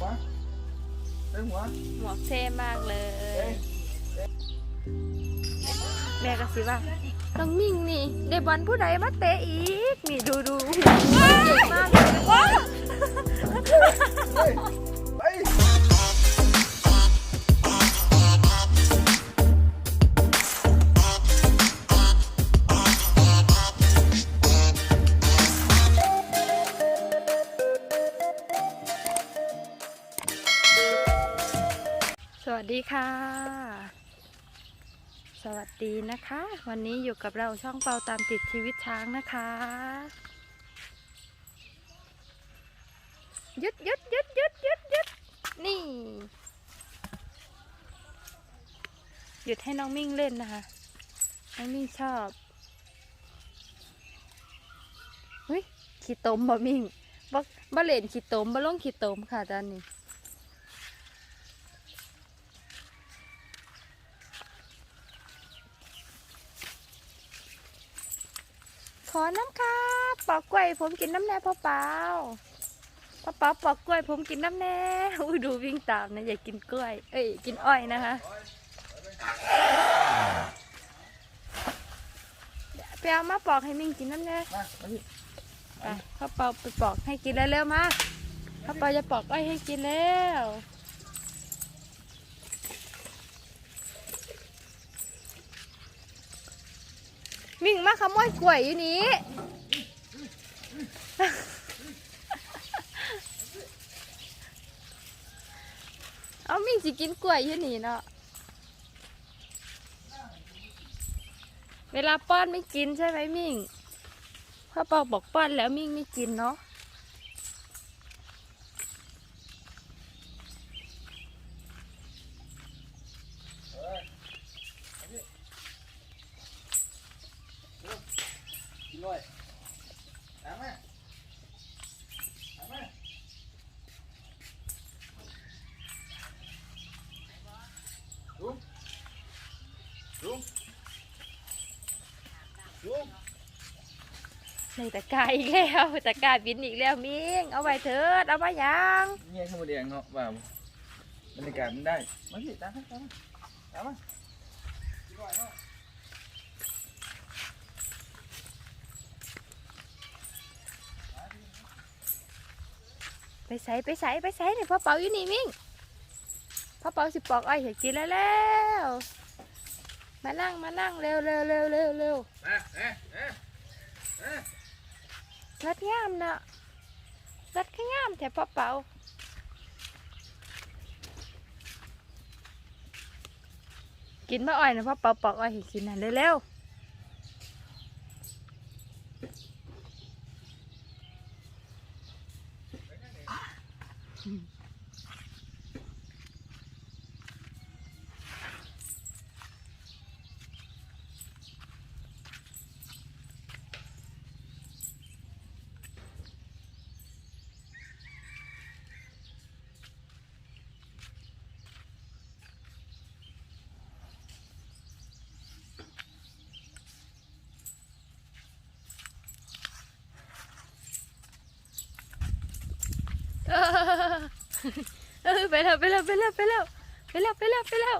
หัวเต็มหัวหมวกเท่มากเลย แม่ก็สิว่าน้องมิ่งนี่ได้บอลผู้ใดมาเตะอีก นี่ดูดูเก่งมากเลย ดีค่ะ สวัสดีนะคะ วันนี้อยู่กับเราช่องเปาตามติดชีวิตช้างนะคะยุดยุดยุดยุดยุดยุดนี่ หยุดให้น้องมิ่งเล่นนะคะ น้องมิ่งชอบเฮ้ยขี้ตมบ่มิ่งบ่บ่เล่นขี้ตมบ่ลงขี้ตมค่ะตอนนี้ ขอน้ำค่ะป อกกล้วยผมกินน้ำแน่พ่อเปาพ่อเปาปอกกล้วยผมกินน้ำแน่อุ้ยดูวิ่งตามนะอย่ากินกล้วย เอ้ยกินอ้อยนะคะไปเอามาปอกให้มิงกินน้ำแน่มามาพี่ไปพ่อเปาไปปอกให้กินแล้วเร็วมาพ่อเปาจะปอกอ้อยให้กินแล้วมิ่งมาขโมยกล้วยอยู่นี้ เอามิ่งสิกินกล้วยอยู่นี่เนาะ เวลาป้อนไม่กินใช่ไหมมิ่งพ่อปาบอกป้อนแล้วมิ่งไม่กินเนาะ กินด้วยเอามาเอามาลุงลุงลุง ในตะกร้าอีกแล้วตะกร้าบินอีกแล้วมิ่งเอาไว้เถิดเอามายังเงี้ยข้าวหมูแดงเนาะว่าบรรยากาศมันได้มาสิตามมาตามมาตามมากินด้วยเนาะไปใส่ไปใส่ไปใส่เนี่ยพ่อเปาอยู่นี่มิ่งพ่อเปาสิปอกอ้อยให้กินแล้วแล้วมานั่งมานั่งเร็วเร็วเร็วเร็วเร็ว รัดงามเนาะรัดข้างามแถพ่อเปากินมะอ้อยนะพ่อเปาปอกอ้อยให้กินนะเร็วๆ ไปแล้วไปแล้วไปแล้วไปแล้วไปแล้วไปแล้วไปแล้ว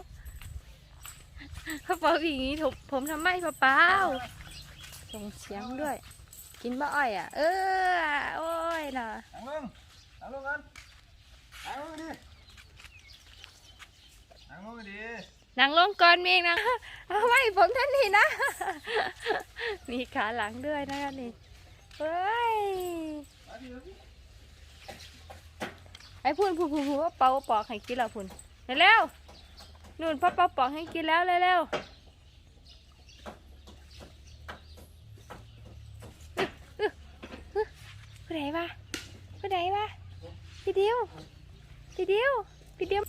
พ่อเปาอย่างนี้ผมผมทำไมพ่อเปาส่งเสียงด้วย กินมะอ้อยอะ เออโอ้ยน่ะนั่งลงนั่งลงกันนั่งลงดินั่งลงดินั่งลงก่อนมีนะเอาไว้ผมท่านนี่นะ มีขาหลังด้วยนะคะนี่เฮ้ยมาดิมาดิ ไอ้พูนพูนพูนพูนว่าเป่าปอกให้กินแล้วพูนเร็วนู่นพ่อเป่าปอกให้กินแล้วเร็วผู้ใดวะผู้ใดวะพี่ดิวพี่ดิวพี่ดิว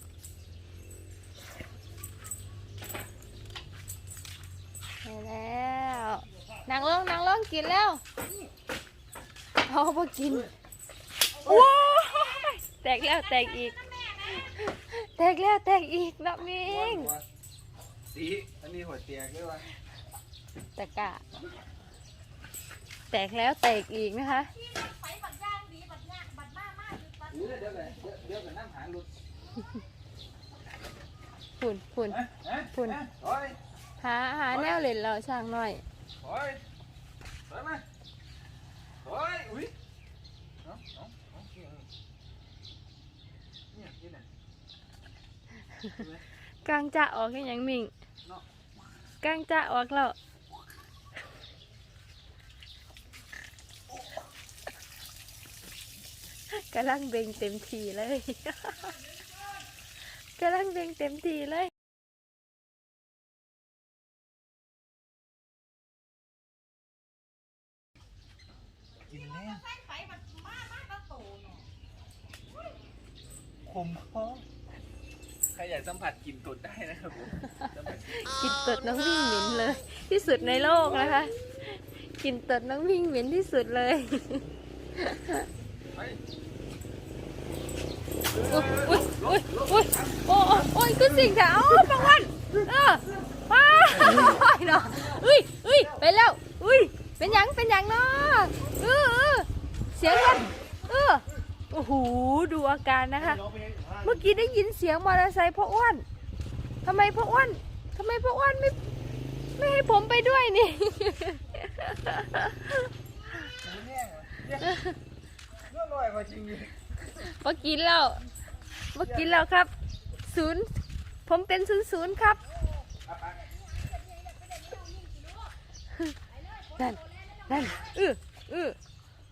ไปแล้วนั่งลงนั่งลงกินแล้วเอาพอกินโอ้ยแต กแล้วแตกอีก แตกแล้วแตกอีกนะมิงสีอันนี้หัวเตียกด้วยวะตะกะ แตกแล้วแตกอีกนะคะเดี๋ยวเดี๋ยวเดี๋ยวเดี๋ยวกันนั่งหางหลุดฝุ่นฝุ่นเอ๊ะเอ๊ะฝุ่นเอ๊ะโอ้ยหาหาแนวเล่นเราช่างหน่อยโอ้ยถอยมาโอ้ยอุ้ยเอาเอาเอาเนี่ยเนี่ยนี่น่ะเห็นไหม กลางจะออกแค่ยังมิงเนาะกลางจะออกแล้วกำลังเบ่งเต็มทีเลยกำลังเบ่งเต็มทีเลยกินแน่ขมคอใค รอยากสัมผัสกลิ่นตดได้นะครับผมสัมผัสกลิ่นกินตดน้องวิ่งเหม็นเลย ที่สุดในโลกนะคะกินตดน้องวิ่งเหม็นที่สุดเลยไปอุ้ยอุ้ยอุ้ยโอ้โอ้โอ้ยขึ้นสิ่งแถวบางวันเออว้ายเนาะอุ้ยอุ้ยไปแล้วอุ้ยเป็นหยังเป็นหยังเนาะเออเออเสียงรถเออโอ้โหดูอาการนะคะเเมื่อกี้ได้ยินเสียงมอเตอร์ไซค์พ่ออ้วนทำไมพ่ออ้วนทำไมพ่ออ้วนไม่ไม่ให้ผมไปด้วยนี่เรื่องลอยกว่าจริงดิมากินแล้วมากินแล้วครับ ศูนย์ ผมเป็นศูนย์ศูนย์ครับ นั่น นั่นออเออ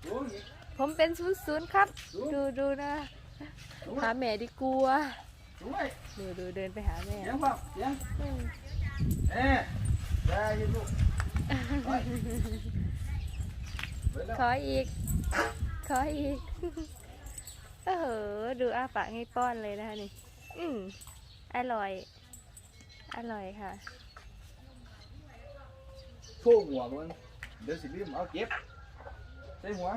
ดูนี่ผมเป็นศูนย์ศูนย์ครับ ดูดูนะ หาแม่ดีกลัวดูไว้ดูดูเดินไปหาแม่เสียงเปล่าเสียงอืมเอ๊ะได้ยินลูกไปไปแล้วขออีก ขออีกเออดูอาปากให้ป้อนเลยนะคะนี่อืมอร่อย อร่อยค่ะโชว์หัวมึงเดี๋ยวสิลืมเอาเก็บใส่หัว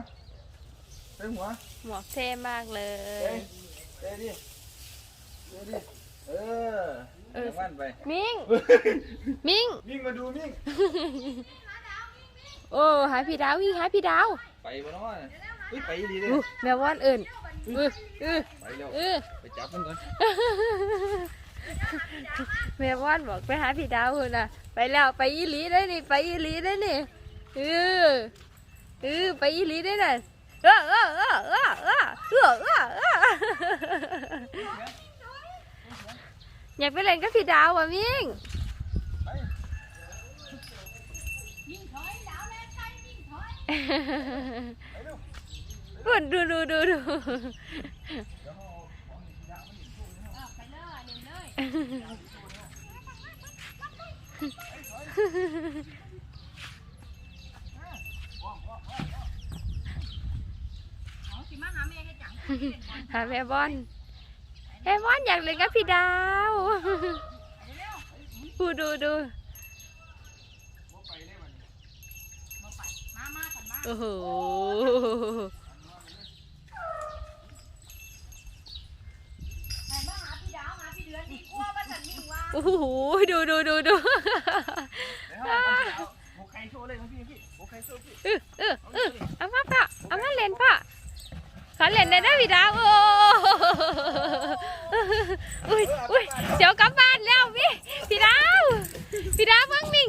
ใส่หัว หมวกเท่มากเลเอ้ยย เอ้ยดิเอ้ยดิเออเออเดี๋ยวมันไปมิง มิง มิ่งมาดูมิ่งโอ้หาพี่ดาววิ่งหาพี่ดาวไปบ่เนาะเฮ้ยไปดีเลยอู้แม่ว่านเอิ่นเออเออไปแล้วเออไปจับมันก่อนแม่ว่านบอกไปหาพี่ดาวคุณน่ะ ไปแล้วไปอีหลีได้นี่ไปอีหลีได้นี่เออเออไปอีหลีได้น่ะ เออเออเออเออเออเออเออเอออยากไปเล่นกับพี่ดาวอะมิงปไปเร็วคุณดูดูดูดูเดี๋ยวเอาของ ในที่ดาวมันเห็นพวกนี้เนาะหาแม่บอลแม่บอลอยากเล่นกับพี่ดาวดูดูดูบ่ไปได้บัดนี้โอ้โหโอ้โห ดูดูดูดูเดี๋ยวเอาเอาหมูไข่โชว์เลยของพี่พี่หมูไข่โชว์พี่เออเออเออเอามาป่ะเอามาเล่นป่ะ ขอเล่นได้ได้พี่ดาวโอ้อุ้ยอุ้ยเดี๋ยวกลับบ้านแล้วพี่พี่ดาวพี่ดาวเพิ่งวิ่ง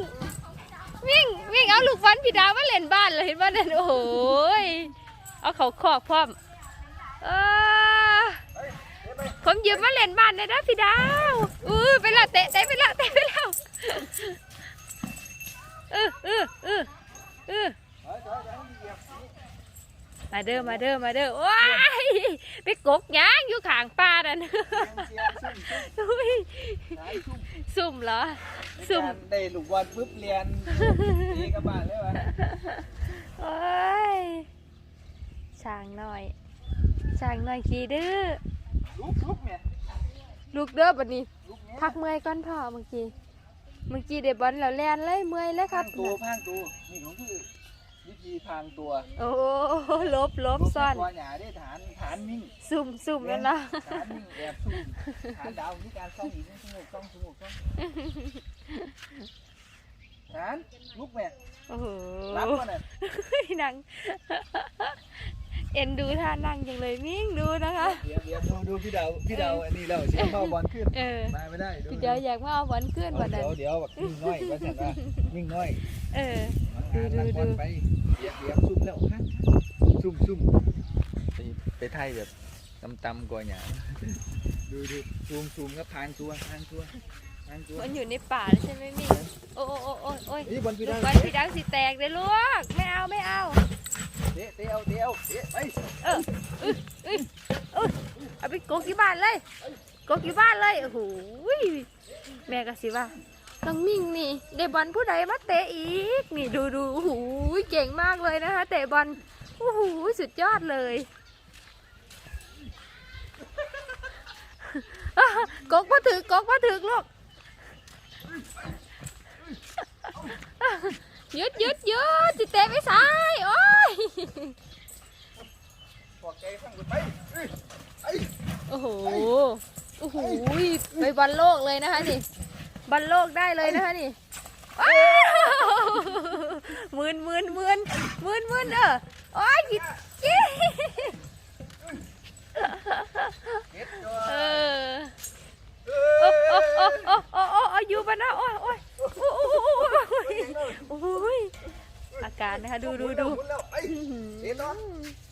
วิ่งวิ่งเอาลูกบอลพี่ดาวมาเล่นบ้านเลยเห็นบ้านนั่นโอ้ยเอาเขาคอกพร้อมเออผมยืมมาเล่นบ้านได้นะพี่ดาวอือไปและเตะเตะไปและเตะไปแล้วเออเออเออเออ เฮ้ยเดี๋ยวเดี๋ยวเหยียบนี่ มาเด้อมาเด้อมาเด้อว้ายไปกกหยางอยู่ข้างป่านั่นเสียงเสียงซุ่มซุ่มอุ้ยหายซุ่มซุ่มเหรอซุ่มในการได้ลูกบอลปุ๊บเรียนตีกับบ้านเลยวะโอ้ยช่างหน่อยช่างหน่อยขี้ดื้อลุกลุกเนี่ยลูกเด้อบัดนี้ลุกเนี่ยพักเมื่อยก่อนพ่อเมื่อกี้เมื่อกี้เด็บอลแล้วแลนเลยเมื่อยเลยคพารับงตัวพางตัวนี่ของคือ วิธีพางตัวโอ้ลบลบซ่อนตัวหยาได้ฐานฐานมิ่งซุ่มซุ่มแล้วนะฐานมิ่งแอบซุ่มฐานดาวมีการซ่องอีกสงบซ่องสงบซ่องฐานลุกแม่โอ้โหรับมาเนี่ยนัง เอ็นดูท่านั่งจังเลยมิ่งดูนะคะ เดี๋ยวเดี๋ยวดูดูพี่ดาวพี่ดาวอันนี้เราเสียงเข้าบอลขึ้นเออ มาไม่ได้ดูพี่เดี๋ยวอยากมาเอาบอลขึ้นเอาวันนั้เดี๋นยวเดี๋ยวแบบนิ่งน้อยว่าฉันว่านิ่งน้อยเออ ดูดูดูไปเดี๋ยวเดี๋ยวซุ่มแล้วฮะซุ่มซุ่มไปไปไทยแบบตำตำๆกว่าหยาดูดูซูมซูมครับทางตัวทางตัวทางตัวมันอยู่ในป่าแล้วใช่ไหมมิ่งโอ้โอ้โอ้โอ้โอ้ยนี่บอลพี่ลูดากว บอลพี่ดังสิแตกเลยลูกไม่เอาไม่เอา เตะเตะเอาเตะเอาเตะไปเออเอ้ยเอ้ยเอ้ยเอาไปกกที่บ้านเลยกกที่บ้านเลยโอ้โหแม่ก็สิว่าน้องมิ่งนี่ได้บอลผู้ใดมาเตะอีกนี่ดูดูโอ้โหเก่งมากเลยนะคะเตะบอลโอ้โหสุดยอดเลยกกมาถือกกมาถือลูกหยุดหยุดหยุดจิเตะไปซ้าย ปอกแกข้างบนไปไอ้โอ้โห โอ้โห ไปบอลโลกเลยนะคะนี่ บอลโลกได้เลยนะคะนี่หมื่นหมื่นหมื่นหมื่นหมื่นเออโอ้ยจิจิเจ้เออโอ้โอ้โอ้โอ้โอ้โอ้อยู่บ้านนะโอ้อยโอ้ยโอ้ยโอ้ยโอ้ยอาการนะคะดูดูดู หมุนแล้วไอ้เตะต่อ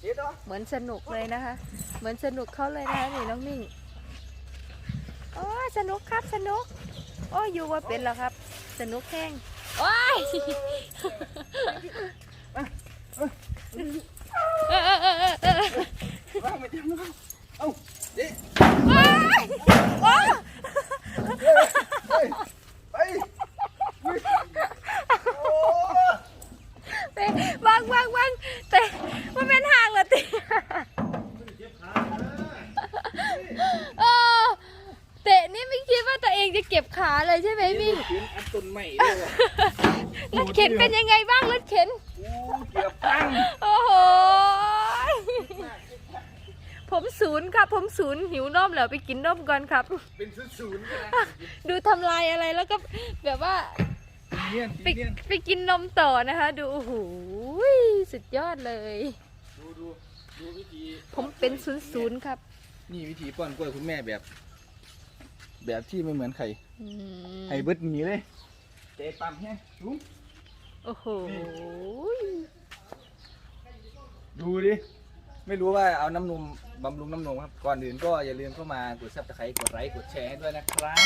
เตะต่อเหมือนสนุกเลยนะคะ เหมือนสนุกเขาเลยนะคะนี่น้องมิ่งโอ้ยสนุกครับสนุก โอ้ยอยู่ว่าเป็นแล้วครับ สนุกแห้งโอ้ยเออเออเออเออเออว่างไม่จำแล้วเอ้าเตะ โอ้ยโอ้ย ไปไปโอ้ เตะวางวางวางเตะมันเป็นห่างเหรอเตะเออเตะนี่ไม่คิดว่าตัวเองจะเก็บขาเลยใช่ไหมมิ่ง เขียนอันต้นใหม่เลยว่ะ รถ เข็นเป็นยังไงบ้างรถเข็นโอ้เกือบตั้งโอ้โหผมศูนย์ครับ ผมศูนย์หิวนมแล้วไปกินนมก่อนครับ เป็นศูนย์ๆเลยดูทำลายอะไรแล้วก็แบบว่าเนียนไปเนียนไปกินนมต่อนะคะ ดูโอ้โหสุดยอดเลยดูดูดูวิธีผมเป็นศูนย์ศูนย์ครับ นี่วิธีป้อนกล้วยคุณแม่แบบ แบบที่ไม่เหมือนใครอืมให้เบิดหนีเลยเตะปั๊มแฮงลุง โอ้โห ดูดิ ไม่รู้ว่าเอาน้ำนมบำรุงน้ำนมครับ ก่อนอื่นก็อย่าลืมเข้ามากดซับสไครต์กดไลค์กดแชร์ให้ด้วยนะครับ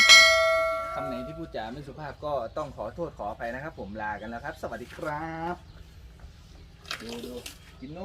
คำไหนที่พูดจาไม่สุภาพก็ต้องขอโทษขออภัยนะครับ ผมลากันแล้วครับ สวัสดีครับ ดูดู